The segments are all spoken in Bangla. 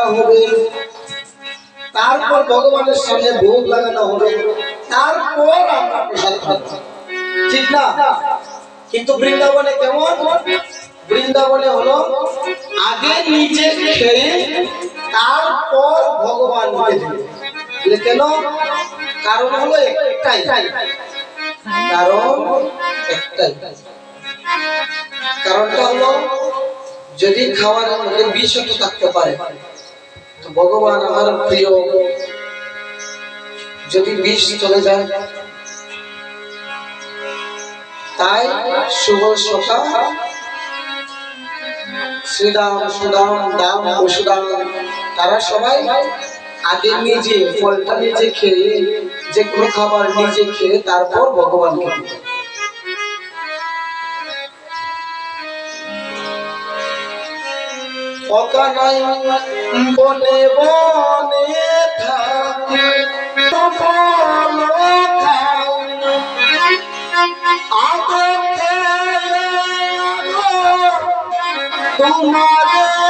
আনা হবে। তারপর ভগবানের সামনে ভোগ লাগানো হবে। তারপর আমরা প্রসাদ খাব। ঠিক না? কিন্তু বৃন্দাবনে কেমন? বৃন্দাবনে হলো আগে নিজে খেয়ে তারপর ভগবানকে কেন? কারণ হলো একটাই। কারণ একটাই। কারণটা হলো যদি খাওয়ার মধ্যে বিষও থাকতে পারে ভগবান আমার প্রিয় যদি বিষ চলে যায়, তাই শুভ সকাল শ্রীরাম সুদাম, দাম, পশুদাম, তারা সবাই আগে নিজে ফলটা নিজে খেয়ে, যে কোনো খাবার নিজে খেয়ে তারপর ভগবানকে দিত। অকানাই বনে বনে থাকে ফল খায় তোমারে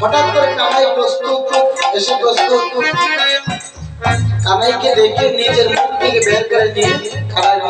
হঠাৎ করে কানাই প্রস্তুত, এসে প্রস্তুত। কানাইকে দেখে নিজের মুখ থেকে বের করে নিয়ে খানায়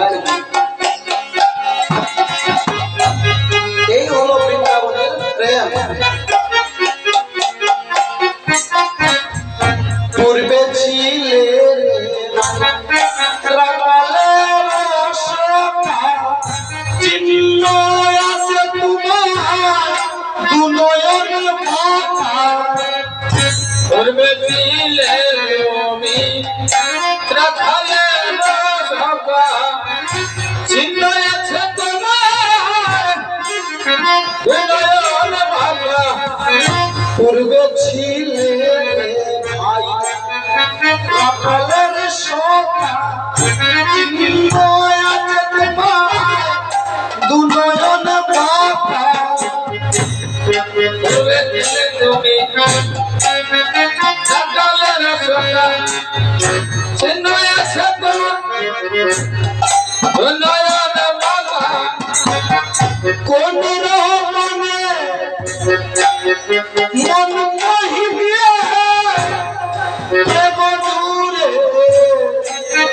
সকালের তোমার দুনয়ন বাবা তুমি কোন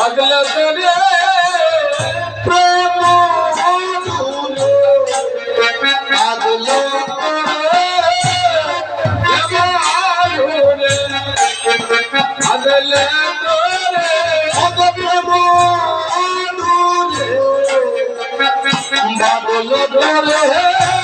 কাজল তলে প্রেম দূরে বাদল